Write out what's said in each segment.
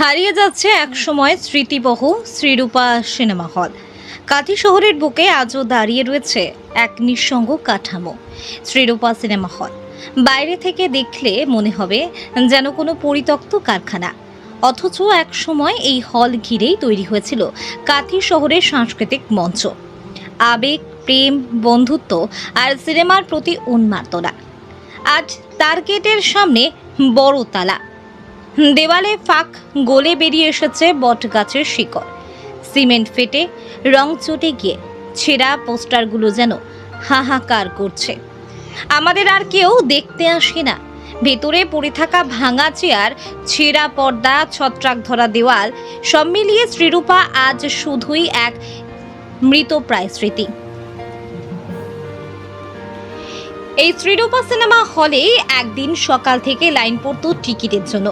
হারিয়ে যাচ্ছে এক সময় স্মৃতিবহ শ্রীরূপা সিনেমা হল। কাঁথি শহরের বুকে আজও দাঁড়িয়ে রয়েছে এক নিঃসঙ্গ কাঠামো, শ্রীরূপা সিনেমা হল। বাইরে থেকে দেখলে মনে হবে যেন কোনো পরিত্যক্ত কারখানা। অথচ এক সময় এই হল ঘিরেই তৈরি হয়েছিল কাঁথি শহরের সাংস্কৃতিক মঞ্চ। আবেগ, প্রেম, বন্ধুত্ব আর সিনেমার প্রতি উন্মাদনা। আজ তার গেটের সামনে বড় তালা। দেওয়ালে ফাঁক, গলে বেরিয়ে এসেছে বট গাছের শিকড়। সিমেন্ট ফেটে রং চটে গিয়ে ছেঁড়া পোস্টারগুলো যেন হাহাকার করছে। আমাদের আর কেউ দেখতে আসে না। ভেতরে পড়ে থাকা ভাঙা চেয়ার, ছেঁড়া পর্দা, ছত্রাক ধরা দেওয়াল, সব মিলিয়ে শ্রীরূপা আজ শুধুই এক মৃতপ্রায় স্মৃতি এই শ্রীরূপা সিনেমা হলে একদিন সকাল থেকে লাইন পড়তো টিকিটের জন্য।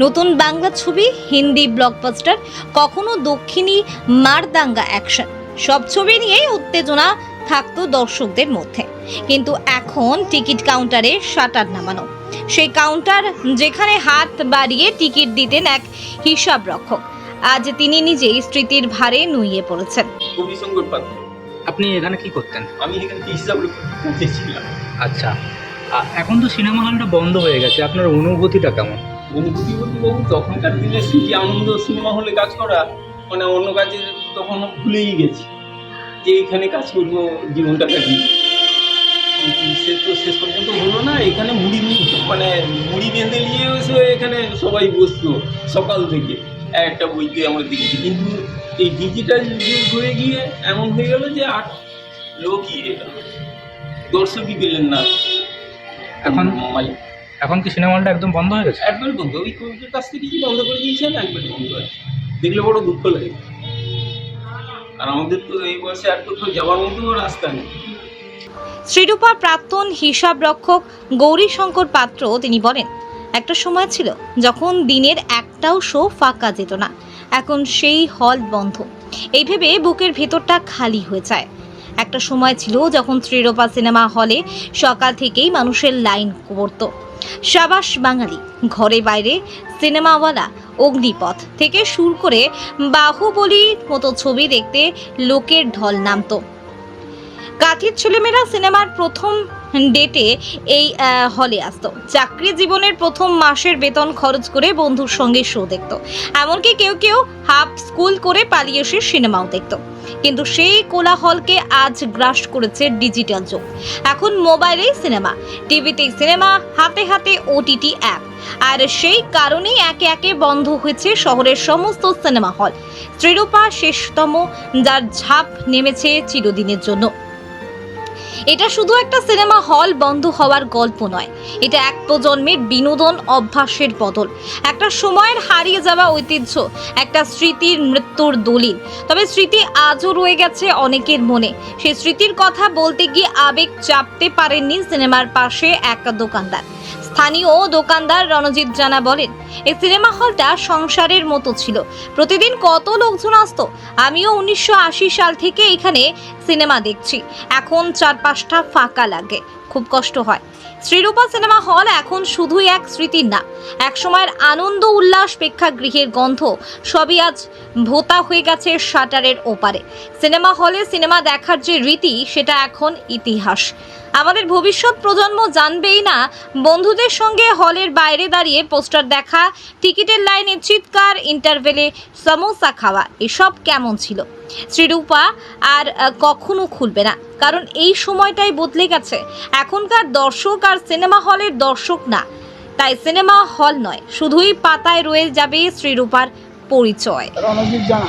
নতুন বাংলা ছবি হিন্দি ব্লকবাস্টার কখনো দক্ষিণী মারদাঙ্গা অ্যাকশন সব ছবি নিয়েই উত্তেজনা থাকতো দর্শকদের মধ্যে। কিন্তু এখন টিকিট কাউন্টারে শাটার নামানো। সেই কাউন্টার যেখানে হাত বাড়িয়ে টিকিট দিতেন এক হিসাব রক্ষক আজ তিনি নিজেই স্মৃতির ভারে নুইয়ে পড়েছেন। আপনি এখানে কি করতেন? আমি এখানে হিসাব ছিলাম আচ্ছা। এখন তো সিনেমা হলটা বন্ধ হয়ে গেছে। আপনার অনুভূতিটা কেমন? অনুভূতি বাবু তখনকার দিনে স্মৃতি আনন্দ সিনেমা হলে কাজ করা? মানে অন্য কাজে তখন ভুলেই গেছি। যে এখানে কাজ করব জীবনটা কাটিয়ে সে তো শেষ পর্যন্ত হলো না এখানে মুড়ি মানে মুড়ি বেঁধে নিয়ে এসে এখানে সবাই বসতো সকাল থেকে। একটা বইতে আমরা দেখেছি। কিন্তু এই ডিজিটাল যুগ হয়ে গিয়ে এমন হয়ে গেল যে আট লোকই এটা দর্শকই পেলেন না। এখন এখন কি সিনেমা হলটা একদম বন্ধ হয়ে গেছে? একবার বন্ধ। ওই কোভিডের কাছ থেকে কি বন্ধ করে দিয়েছেন? একবার বন্ধ আছে দেখলে বড় দুঃখ লাগে। আর আমাদের তো এই বয়সে আর কোথাও যাওয়ার মতো রাস্তা নেই। শ্রীরূপা প্রাক্তন হিসাব রক্ষক গৌরীশঙ্কর পাত্র তিনি বলেন একটা সময় ছিল যখন দিনের একটাও শো ফাঁকা যেত না। এখন সেই হল বন্ধ। এই ভেবে বুকের ভেতরটা খালি হয়ে যায়। একটা সময় ছিল যখন শ্রীরূপা সিনেমা হলে সকাল থেকেই মানুষের লাইন পড়ত। সাবাস বাঙালি, ঘরে বাইরে সিনেমাওয়ালা, অগ্নিপথ থেকে শুরু করে বাহুবলীর মতো ছবি দেখতে লোকের ঢল নামতো। কাঠির ছেলেমেয়েরা সিনেমার প্রথম ডেটে এই হলে আসতো। চাকরি জীবনের প্রথম মাসের বেতন খরচ করে বন্ধুর সঙ্গে শো দেখতো। এমনকি কেউ কেউ হাফ স্কুল করে পালিয়ে এসে সিনেমাও দেখতো। কিন্তু সেই কোলাহলকে আজ গ্রাস করেছে ডিজিটাল যুগ। এখন মোবাইলেই সিনেমা, টিভিতেই সিনেমা, হাতে হাতে ওটিটি অ্যাপ আর সেই কারণেই একে একে বন্ধ হয়েছে শহরের সমস্ত সিনেমা হল। শ্রীরূপা শেষতম, যার ঝাঁপ নেমেছে চিরদিনের জন্য। এটা শুধু একটা সিনেমা হল বন্ধ হওয়ার গল্প নয়। এটা এক প্রজন্মের বিনোদন অভ্যাসের বদল। একটা সময়ের হারিয়ে যাওয়া ঐতিহ্য, একটা স্মৃতির মৃত্যুর দলিল। তবে স্মৃতি আজও রয়ে গেছে অনেকের মনে। সেই স্মৃতির কথা বলতে গিয়ে আবেগ চাপতে পারেননি সিনেমার পাশে এক দোকানদার। স্থানীয় দোকানদার রণজিৎ জানা বলেন এই সিনেমা হলটা সংসারের মতো ছিল। প্রতিদিন কত লোকজন আসতো? আমিও উনিশশো আশি সাল থেকে এখানে সিনেমা দেখছি। এখন চার পাঁচটা ফাঁকা লাগে। খুব কষ্ট হয়। শ্রীরূপা সিনেমা হল এখন শুধুই এক স্মৃতির না এক সময়ের আনন্দ উল্লাস প্রেক্ষাগৃহের গন্ধ সবই আজ ভোতা হয়ে গেছে শাটারের ওপারে। সিনেমা হলে সিনেমা দেখার যে রীতি, সেটা এখন ইতিহাস। আমাদের ভবিষ্যৎ প্রজন্ম জানবেই না। বন্ধুদের সঙ্গে হলের বাইরে দাঁড়িয়ে পোস্টার দেখা টিকিটের লাইনে চিৎকার ইন্টারভেলে সমোসা খাওয়া এসব কেমন ছিল? শ্রীরূপা আর কখনো খুলবে না। কারণ এই সময়টাই বদলে গেছে। এখনকার দর্শক আর সিনেমা হলের দর্শক না। তাই সিনেমা হল নয় শুধুই পাতায় রয়ে যাবে শ্রীরূপার পরিচয়। রণজিৎ জানা।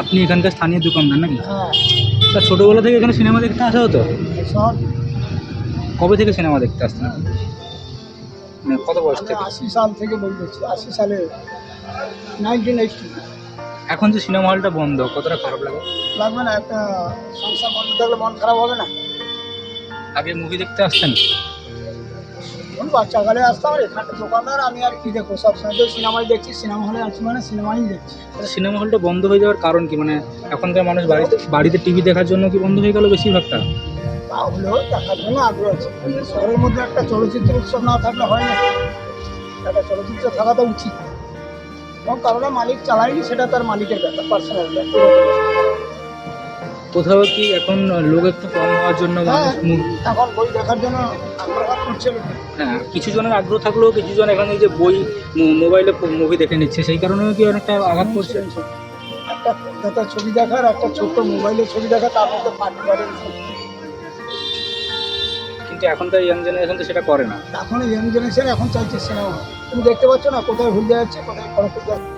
আপনি এখানকার স্থানীয় দোকানদার নাকি? হ্যাঁ। ছোটোবেলা থেকে এখানে সিনেমা দেখতে আসা হতো? সব কবে থেকে সিনেমা দেখতে আসতেন আপনি? মানে কত বয়স থেকে? আশি সাল থেকে করছি আশি সালে নাইনটিন এইটটি এখন যে সিনেমা হলটা বন্ধ কতটা খারাপ লাগে লাগবে না একটা সংসার বন্ধ থাকলে মন খারাপ হবে না। আগে মুভি দেখতে আসতেন? কোন বাচ্চা কালে আসতাম আর এখানটা দোকানদার আমি আর কি দেখব? সবসময় তো সিনেমাই দেখছি সিনেমা হলে আছি মানে সিনেমাই দেখছি। সিনেমা হলটা বন্ধ হয়ে যাওয়ার কারণ কি? মানে এখনকার মানুষ বাড়িতে বাড়িতে টিভি দেখার জন্য কি বন্ধ হয়ে গেল বেশিরভাগটা? তাহলেও দেখার জন্য আগ্রহ আছে। শহরের মধ্যে একটা চলচ্চিত্র উৎসব না থাকলে হয় না। একটা চলচ্চিত্র থাকা তো উচিত। এবং কারণে মালিক চালায়নি সেটা তার মালিকের ব্যাপার পার্সোনাল ব্যাপার। কোথাও কি এখন লোক একটু কম হওয়ার জন্য হ্যাঁ এখন বই দেখার জন্য আগ্রহ করছে হ্যাঁ কিছু জনের আগ্রহ থাকলেও কিছু জন এখন এই যে বই মোবাইলে মুভি দেখে নিচ্ছে সেই কারণেও কি অনেকটা আঘাত করছে? একটা কলকাতার ছবি দেখার একটা ছোট্ট মোবাইলের ছবি দেখা তার মধ্যে পার্টিকুলার কিন্তু এখন তো ইয়াং জেনারেশন তো সেটা করে না। এখন ইয়াং জেনারেশন এখন চাইছে সিনেমা তুমি দেখতে পাচ্ছ না, কোথায় ভুল যাচ্ছে কোথায় খরচ যাচ্ছে